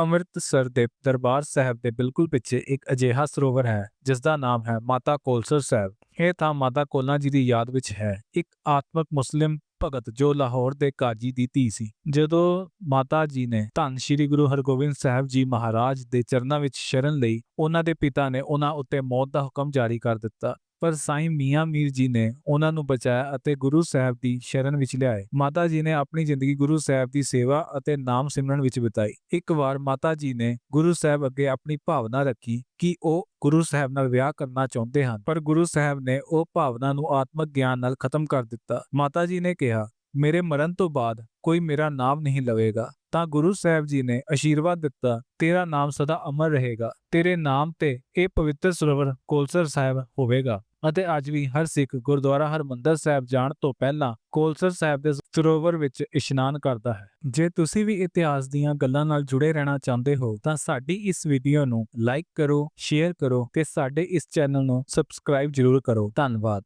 ਅੰਮ੍ਰਿਤਸਰ ਦੇ ਦਰਬਾਰ ਸਾਹਿਬ ਦੇ ਬਿਲਕੁਲ ਪਿੱਛੇ ਇੱਕ ਅਜਿਹਾ ਸਰੋਵਰ ਹੈ ਜਿਸ ਦਾ ਨਾਮ ਹੈ ਮਾਤਾ ਕੋਲਸਰ ਸਾਹਿਬ। ਇਹ ਥਾਂ ਮਾਤਾ ਕੋਲਾਂ ਜੀ ਦੀ ਯਾਦ ਵਿੱਚ ਹੈ। ਇੱਕ ਆਤਮਕ ਮੁਸਲਿਮ ਭਗਤ ਜੋ ਲਾਹੌਰ ਦੇ ਕਾਜੀ ਦੀ ਧੀ ਸੀ। ਜਦੋਂ ਮਾਤਾ ਜੀ ਨੇ ਧੰਨ ਸ਼੍ਰੀ ਗੁਰੂ ਹਰਗੋਬਿੰਦ ਸਾਹਿਬ ਜੀ ਮਹਾਰਾਜ ਦੇ ਚਰਨਾਂ ਵਿੱਚ ਸ਼ਰਨ ਲਈ, ਉਹਨਾਂ ਦੇ ਪਿਤਾ ਨੇ ਉਹਨਾਂ ਉੱਤੇ ਮੌਤ ਦਾ ਹੁਕਮ ਜਾਰੀ ਕਰ ਦਿੱਤਾ। ਪਰ ਸਾਈਂ ਮੀਆਂ ਮੀਰ ਜੀ ਨੇ ਉਹਨਾਂ ਨੂੰ ਬਚਾਇਆ ਅਤੇ ਗੁਰੂ ਸਾਹਿਬ ਦੀ ਸ਼ਰਨ ਵਿੱਚ ਲਿਆਏ। ਮਾਤਾ ਜੀ ਨੇ ਆਪਣੀ ਜ਼ਿੰਦਗੀ ਗੁਰੂ ਸਾਹਿਬ ਦੀ ਸੇਵਾ ਅਤੇ ਨਾਮ ਸਿਮਰਨ ਵਿੱਚ ਬਿਤਾਈ। ਇੱਕ ਵਾਰ ਮਾਤਾ ਜੀ ਨੇ ਗੁਰੂ ਸਾਹਿਬ ਅੱਗੇ ਆਪਣੀ ਭਾਵਨਾ ਰੱਖੀ ਕਿ ਉਹ ਗੁਰੂ ਸਾਹਿਬ ਨਾਲ ਵਿਆਹ ਕਰਨਾ ਚਾਹੁੰਦੇ ਹਨ। ਪਰ ਗੁਰੂ ਸਾਹਿਬ ਨੇ ਉਹ ਭਾਵਨਾ ਨੂੰ ਆਤਮਿਕ ਗਿਆਨ ਨਾਲ ਖਤਮ ਕਰ ਦਿੱਤਾ। ਮਾਤਾ ਜੀ ਨੇ ਕਿਹਾ ਮੇਰੇ ਮਰਨ ਤੋਂ ਬਾਅਦ ਕੋਈ ਮੇਰਾ ਨਾਮ ਨਹੀਂ ਲਵੇਗਾ, ਤਾਂ ਗੁਰੂ ਸਾਹਿਬ ਜੀ ਨੇ ਅਸ਼ੀਰਵਾਦ ਦਿੱਤਾ, ਤੇਰਾ ਨਾਮ ਸਦਾ ਅਮਰ ਰਹੇਗਾ, ਤੇਰੇ ਨਾਮ ਤੇ ਇਹ ਪਵਿੱਤਰ ਸਰੋਵਰ ਕੋਲਸਰ ਸਾਹਿਬ ਹੋਵੇਗਾ। ਅਤੇ ਅੱਜ ਵੀ ਹਰ ਸਿੱਖ ਗੁਰਦੁਆਰਾ ਹਰਮੰਦਰ ਸਾਹਿਬ ਜਾਣ ਤੋਂ ਪਹਿਲਾਂ ਕੋਲਸਰ ਸਾਹਿਬ ਦੇ ਸਰੋਵਰ ਵਿੱਚ ਇਸ਼ਨਾਨ ਕਰਦਾ ਹੈ। ਜੇ ਤੁਸੀਂ ਵੀ ਇਤਿਹਾਸ ਦੀਆਂ ਗੱਲਾਂ ਨਾਲ ਜੁੜੇ ਰਹਿਣਾ ਚਾਹੁੰਦੇ ਹੋ, ਤਾਂ ਸਾਡੀ ਇਸ ਵੀਡੀਓ ਨੂੰ ਲਾਈਕ ਕਰੋ, ਸ਼ੇਅਰ ਕਰੋ ਤੇ ਸਾਡੇ ਇਸ ਚੈਨਲ ਨੂੰ ਸਬਸਕ੍ਰਾਈਬ ਜ਼ਰੂਰ ਕਰੋ। ਧੰਨਵਾਦ।